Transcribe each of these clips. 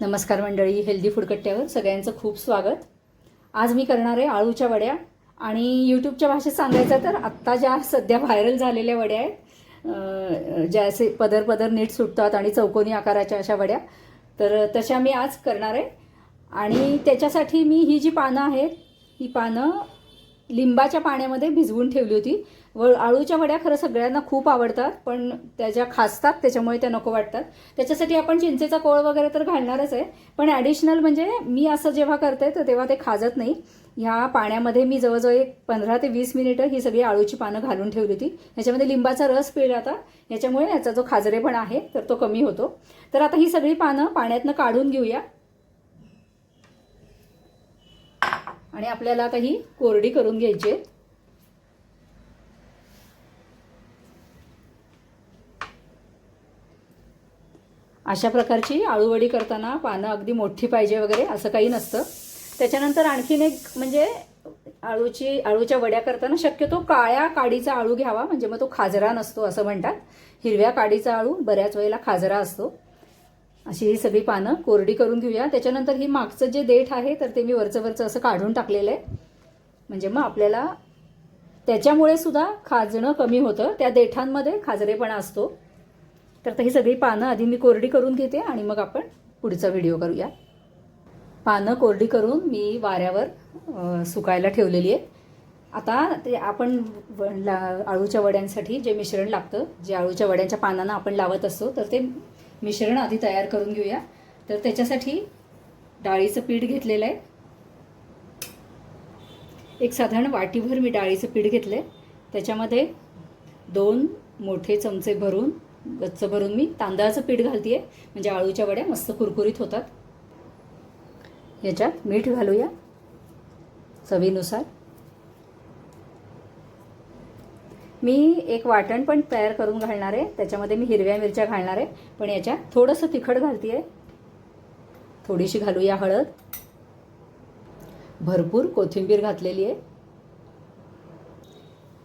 नमस्कार मंडळी हेल्दी फुडकट्ट्यावर सगळ्यांचं खूप स्वागत. आज मी करणार आहे आळूच्या वड्या आणि यूट्यूबच्या भाषेत सांगायचं तर आत्ता ज्या सध्या व्हायरल झालेल्या वड्या आहेत ज्या असे पदर पदर नीट सुटतात आणि चौकोनी आकाराच्या अशा वड्या तर तशा मी आज करणार आहे. आणि त्याच्यासाठी मी ही जी पानं आहेत ही पानं लिंबाच्या पाण्यामध्ये भिजवून ठेवली होती. व आळूच्या वड्या खरं सगळ्यांना खूप आवडतात पण त्या ज्या खासतात त्याच्यामुळे त्या नको वाटतात. त्याच्यासाठी आपण चिंचेचा कोळ वगैरे तर घालणारच आहे पण ॲडिशनल म्हणजे मी असं जेव्हा करते तर तेव्हा ते खाजत नाही. ह्या पाण्यामध्ये मी जवळजवळ एक पंधरा ते वीस मिनिटं ही सगळी आळूची पानं घालून ठेवली होती. ह्याच्यामध्ये लिंबाचा रस पिळला आता याच्यामुळे याचा जो खाजरेपण आहे तर तो कमी होतो. तर आता ही सगळी पानं पाण्यातनं काढून घेऊया. आणि आपल्याला आता ही कोरडी करून घ्यायची आहे अशा प्रकारची आळूवडी करताना पानं अगदी मोठी पाहिजे वगैरे असं काही नसतं. त्याच्यानंतर आणखीन एक म्हणजे आळूची आळूच्या वड्या करताना शक्यतो काळ्या काडीचा आळू घ्यावा म्हणजे मग तो खाजरा नसतो असं म्हणतात. हिरव्या काडीचा आळू बऱ्याच वेळेला खाजरा असतो. अशी ही सगळी पानं कोरडी करून घेऊया. त्याच्यानंतर ही मागचं जे देठ आहे तर ते मी वरचं वरचं असं काढून टाकलेलं आहे. म्हणजे मग आपल्याला त्याच्यामुळे सुद्धा खाजणं कमी होतं. त्या देठांमध्ये खाजरेपणा असतो. तर ही सगळी पानं आधी मी कोरडी करून घेते आणि मग आपण पुढचा व्हिडिओ करूया. पानं कोरडी करून मी वाऱ्यावर सुकायला ठेवलेली आहे आता ते आपण व- ला आळूच्या वड्यांसाठी जे मिश्रण लागतं जे आळूच्या वड्यांच्या पानांना आपण लावत असतो तर ते मिश्रण आधी तयार करून घेऊया. तर त्याच्यासाठी डाळीचं पीठ घेतलेलं आहे. एक साधारण वाटीभर मी डाळीचं पीठ घेतलं आहे त्याच्यामध्ये दोन मोठे चमचे भरून गच्च भरून मी तांदळाचं पीठ घालते म्हणजे आळूच्या वड्या मस्त कुरकुरीत होतात. याच्यात मीठ घालूया. चवीनुसार. मी एक वाटण पण तयार करून घालणार आहे. त्याच्यामध्ये मी हिरव्या मिरच्या घालणार आहे. पण याच्यात थोडंसं तिखट घालते आहे थोडीशी घालूया हळद. भरपूर कोथिंबीर घातलेली आहे.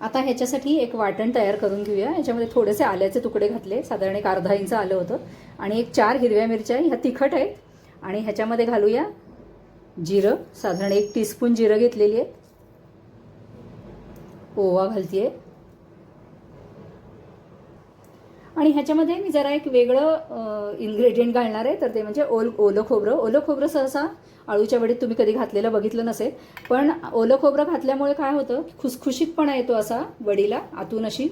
आता ह्याच्यासाठी एक वाटण तयार करून घेऊया. याच्यामध्ये थोडेसे आल्याचे तुकडे घातले. साधारण एक अर्धा इंच आलं होतं. आणि एक चार हिरव्या मिरच्या ह्या तिखट आहेत. आणि ह्याच्यामध्ये घालूया जिरं. साधारण एक टीस्पून जिरं घेतलेली आहे ओवा घालते आणि ह्याच्यामध्ये मी जरा एक वेगळं इन्ग्रेडियंट घालणार आहे. तर ते म्हणजे ओल ओलं खोबरं. ओलं खोबरं सहसा आळूच्या वडीत तुम्ही कधी घातलेलं बघितलं नसेल. पण ओलं खोबरं घातल्यामुळे काय होतं खुसखुशीतपणा येतो असा वडीला आतून अशी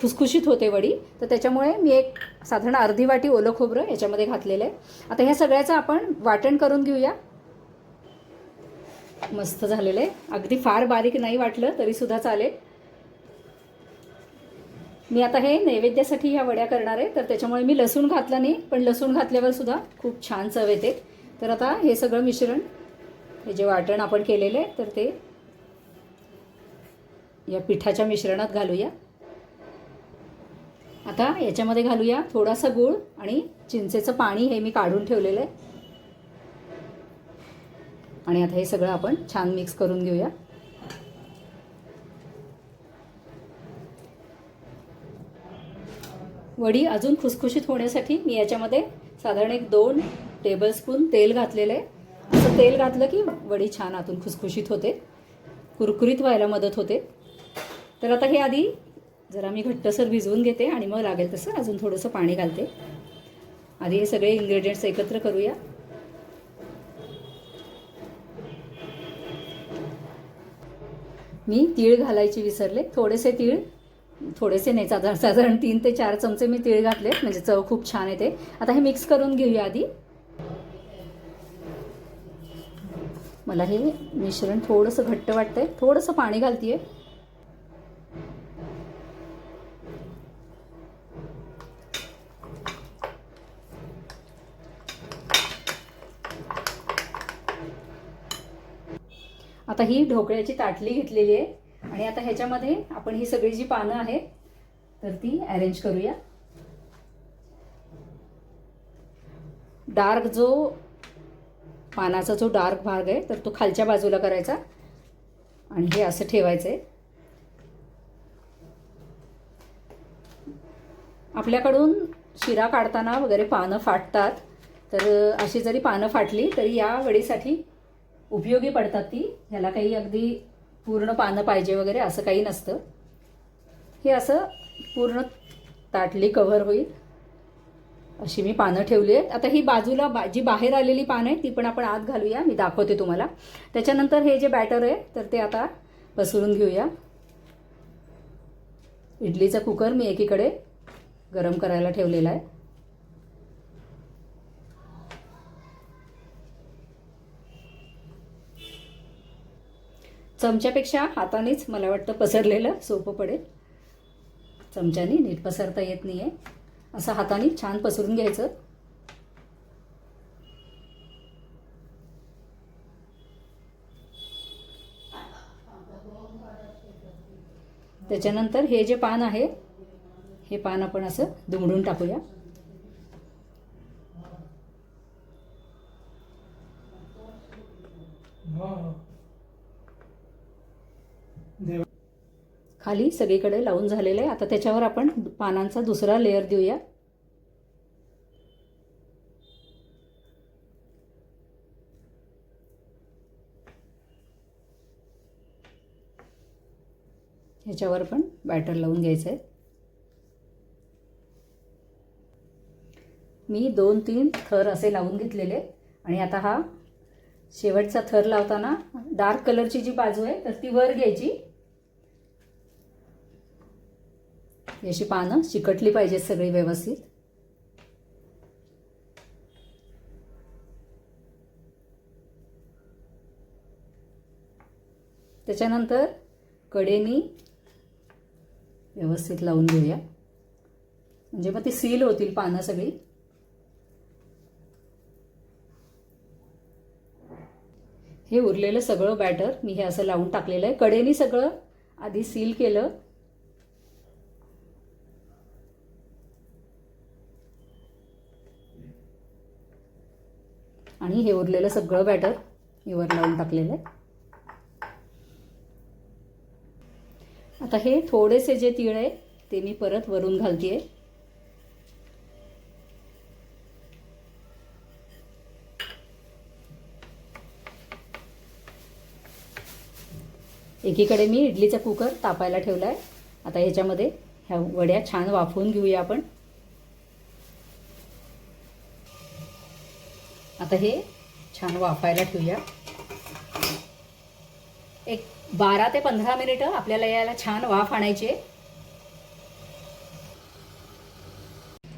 खुसखुशीत होते वडी. तर त्याच्यामुळे मी एक साधारण अर्धी वाटी ओलं खोबरं याच्यामध्ये घातलेलं आहे. आता ह्या सगळ्याचं आपण वाटण करून घेऊया. मस्त झालेलं आहे. अगदी फार बारीक नाही वाटलं तरीसुद्धा चालेल. मी आता हे नैवेद्यासाठी ह्या वड्या करणार आहे तर त्याच्यामुळे मी लसूण घातला नाही पण लसूण घातल्यावर सुद्धा खूप छान चव येते. तर आता हे सगळं मिश्रण हे जे वाटण आपण केलेलं आहे तर ते या पिठाच्या मिश्रणात घालूया. आता याच्यामध्ये घालूया थोडासा गूळ आणि चिंचेचं पाणी हे मी काढून ठेवलेलं आहे. आणि आता हे सगळं आपण छान मिक्स करून घेऊया. वडी अजून खुसखुशीत होण्यासाठी मी याच्यामध्ये साधारण एक दोन टेबलस्पून तेल घातलेलं आहे. असं तेल घातलं की वडी छान आतून खुसखुशीत होते. कुरकुरीत व्हायला मदत होते. तर आता हे आधी जरा मी घट्टसर भिजवून घेते आणि मग लागेल तसं अजून थोडंसं पाणी घालते. आधी हे सगळे इन्ग्रेडियंट्स एकत्र करूया. मी तीळ घालायची विसरले. थोडेसे तीळ थोडेसे नाही साधारण साधारण तीन ते चार चमचे मी तीळ घातले म्हणजे चव खूप छान येते. आता हे मिक्स करून घेऊया आधी. मला हे मिश्रण थोडंसं घट्ट वाटतंय. थोडंसं पाणी घालतीये. आता ही ढोकळ्याची ताटली घेतलेली आहे. आणि आता ह्याच्यामध्ये आपण ही सगळी जी पानं आहेत तर ती अरेंज करूया. डार्क जो पानाचा जो डार्क भाग आहे तर तो खालच्या बाजूला करायचा. आणि हे असं ठेवायचं आहे आपल्याकडून शिरा काढताना वगैरे पानं फाटतात. तर अशी जरी पानं फाटली तरी या वडीसाठी उपयोगी पडतात ती. ह्याला काही अगदी पूर्ण पानं पाहिजे वगैरे असं काही नसतं. हे असं पूर्ण ताटली कव्हर होईल. अशी मी पानं ठेवली आहेत. आता ही बाजूला बा जी बाहेर आलेली पानं आहे ती पण आपण आत घालूया. मी दाखवते तुम्हाला. त्याच्यानंतर हे जे बॅटर आहे तर ते आता पसरून घेऊया. इडलीचा कुकर मी एकीकडे गरम करायला ठेवलेला आहे. चमच्यापेक्षा हातानेच मला वाटतं पसरलेलं सोपं पडेल. चमच्याने नीट पसरता येत नाही आहे असं हाताने छान पसरून घ्यायचं. त्याच्यानंतर हे जे पान आहे हे पान आपण असं दुमडून टाकूया. खाली सगळीकडे लावून झालेलं आहे. आता त्याच्यावर आपण पानांचा दुसरा लेअर देऊया. ह्याच्यावर पण बॅटर लावून घ्यायचं आहे. मी दोन तीन थर असे लावून घेतलेले आणि आता हा शेवटचा थर लावताना डार्क कलरची जी बाजू आहे तर ती वर घ्यायची. अशी पानं चिकटली पाहिजेत सगळी व्यवस्थित. त्याच्यानंतर कडेनी व्यवस्थित लावून घेऊया. म्हणजे मग ती सील होतील पानं सगळी. हे उरलेलं सगळं बॅटर मी हे असं लावून टाकलेलं आहे. कडेनी सगळं आधी सील केलं. आणि हे उरलेलं सगळं बॅटर मी वर लावून टाकलेलं आहे. आता हे थोडेसे जे तीळ आहे ते मी परत वरून घालते एकीकडे मी इडलीचा कुकर तापायला ठेवला आहे आता ह्याच्यामध्ये ह्या वड्या छान वाफवून घेऊया आपण. आता हे छान वाफायला ठेवूया. एक बारा ते पंधरा मिनिटं आपल्याला याला छान वाफ आणायची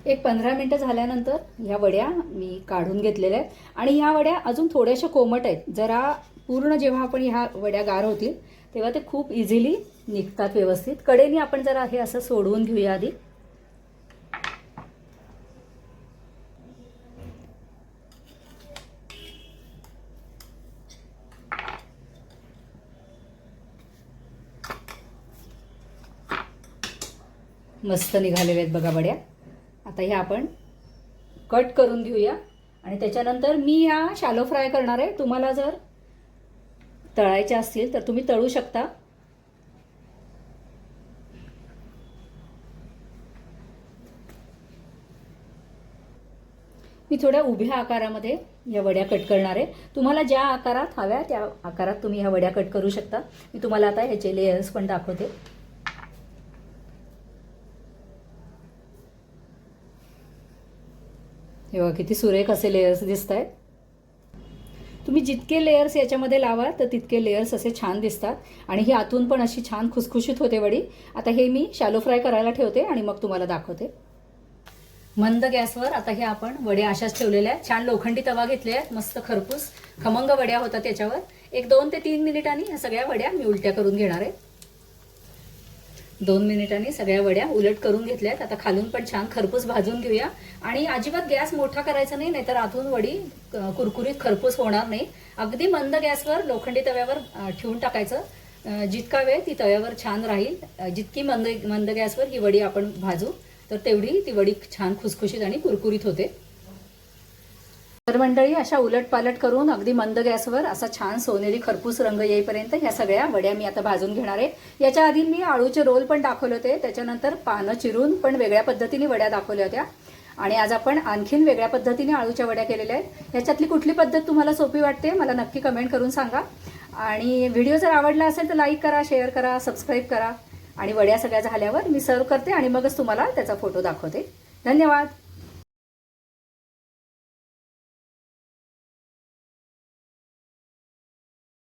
एक पंधरा मिनटं झाल्यानंतर ह्या वड्या मी काढून घेतलेल्या आहेत. आणि ह्या वड्या अजून थोड्याशा कोमट आहेत. जरा पूर्ण जेव्हा आपण ह्या वड्या गार होतील तेव्हा ते खूप इझिली निघतात व्यवस्थित. कडेने आपण जरा हे असं सोडवून घेऊया आधी. मस्त निघालेले आहेत बघा बड्या. आता ह्या आपण कट करून घेऊया. आणि त्याच्यानंतर मी ह्या शॅलो फ्राय करणार आहे. तुम्हाला जर तळायच्या असतील तर तुम्ही तळू शकता. मी थोड्या उभ्या आकारामध्ये या वड्या कट करणार आहे. तुम्हाला ज्या आकारात हव्या त्या आकारात तुम्ही ह्या वड्या कट करू शकता. मी तुम्हाला आता ह्याचे लेयर्स पण दाखवते. हे बघा किती सुरेख असे लेयर्स दिसत आहेत तुम्ही जितके लेयर्स याच्यामध्ये लावा तर तितके लेयर्स असे छान दिसतात. आणि ही आतून पण अशी छान खुसखुशीत होते वडी. आता हे मी शालो फ्राय करायला ठेवते आणि मग तुम्हाला दाखवते. मंद गॅसवर आता हे आपण वड्या अशाच ठेवलेल्या आहेत. छान लोखंडी तवा घेतले आहेत. मस्त खरपूस खमंग वड्या होतात त्याच्यावर. एक दोन ते तीन मिनिटांनी ह्या सगळ्या वड्या मी उलट्या करून घेणार आहे. दोन मिनिटांनी सगळ्या वड्या उलट करून घेतल्यात. आता खालून पण छान खरपूस भाजून घेऊया. आणि अजिबात गॅस मोठा करायचा नाही नाहीतर आतून वडी कुरकुरीत खरपूस होणार नाही. अगदी मंद गॅसवर लोखंडी तव्यावर ठेवून टाकायचं. जितका वेळ ती तव्यावर छान राहील जितकी मंद मंद गॅसवर ही वडी आपण भाजू तर तेवढी ती वडी छान खुसखुशीत आणि कुरकुरीत होते. तर मंडळी अशा उलट पालट करून अगदी मंद गॅसवर असा छान सोनेरी खरपूस रंग येईपर्यंत ह्या सगळ्या वड्या मी आता भाजून घेणार आहे. याच्या आधी मी आळूचे रोल पण दाखवले होते त्याच्यानंतर पानं चिरून पण वेगळ्या पद्धतीने वड्या दाखवल्या होत्या. आणि आज आपण आणखीन वेगळ्या पद्धतीने आळूच्या वड्या केलेल्या आहेत. ह्याच्यातली कुठली पद्धत तुम्हाला सोपी वाटते मला नक्की कमेंट करून सांगा. आणि व्हिडिओ जर आवडला असेल तर लाईक करा शेअर करा सबस्क्राईब करा. आणि वड्या सगळ्या झाल्यावर मी सर्व करते आणि मगच तुम्हाला त्याचा फोटो दाखवते. धन्यवाद.